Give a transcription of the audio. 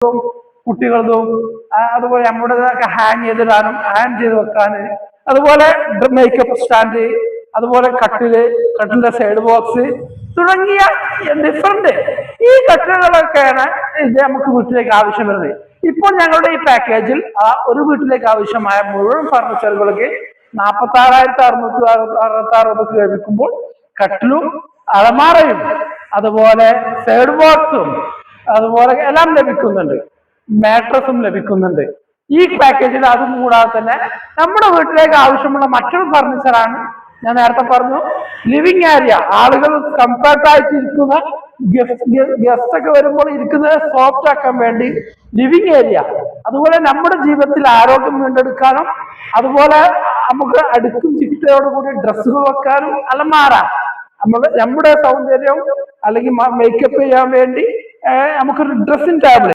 കുട്ടികളതും അതുപോലെ നമ്മുടേതൊക്കെ hang ചെയ്തിടാനും hang ചെയ്ത് വെക്കാന് അതുപോലെ മേക്കപ്പ് സ്റ്റാൻഡ് അതുപോലെ കട്ടിൽ കട്ടിലിന്റെ സൈഡ് ബോക്സ് തുടങ്ങിയ ഡിഫറെന്റ് ഈ കട്ടിലുകളൊക്കെയാണ് ഇത് നമുക്ക് വീട്ടിലേക്ക് ആവശ്യം വരുന്നത് ഇപ്പോൾ ഞങ്ങളുടെ ഈ പാക്കേജിൽ ആ ഒരു വീട്ടിലേക്ക് ആവശ്യമായ മുഴുവൻ ഫർണിച്ചറുകൾക്ക് നാൽപ്പത്തി ആറായിരത്തി അറുന്നൂറ്റി അറുപത്തി ആറ് രൂപയ്ക്ക് ലഭിക്കുമ്പോൾ കട്ടിലും അലമാറയും അതുപോലെ സൈഡ് ബോക്സും അതുപോലെ എല്ലാം ലഭിക്കുന്നുണ്ട്. മാട്രസും ലഭിക്കുന്നുണ്ട്. ഈ പാക്കേജിൽ അതും കൂടാതെ തന്നെ നമ്മുടെ വീട്ടിലേക്ക് ആവശ്യമുള്ള മറ്റൊരു ഫർണിച്ചറാണ് ഞാൻ നേരത്തെ പറഞ്ഞു. ലിവിങ് ഏരിയ ആളുകൾ കംഫർട്ട് ആയിട്ടിരിക്കുന്ന ഗസ്റ്റ് ഒക്കെ വരുമ്പോൾ ഇരിക്കുന്നത് സോഫ്റ്റ് ആക്കാൻ വേണ്ടി ലിവിങ് ഏരിയ അതുപോലെ നമ്മുടെ ജീവിതത്തിൽ ആരോഗ്യം വീണ്ടെടുക്കാനും അതുപോലെ നമുക്ക് അടുക്കും ചിട്ടയോടുകൂടി ഡ്രസ്സുകൾ വെക്കാനും അലമാറ നമ്മുടെ നമ്മുടെ സൗന്ദര്യം അല്ലെങ്കിൽ മേക്കപ്പ് ചെയ്യാൻ വേണ്ടി നമുക്കൊരു ഡ്രസ്സിംഗ് ടേബിൾ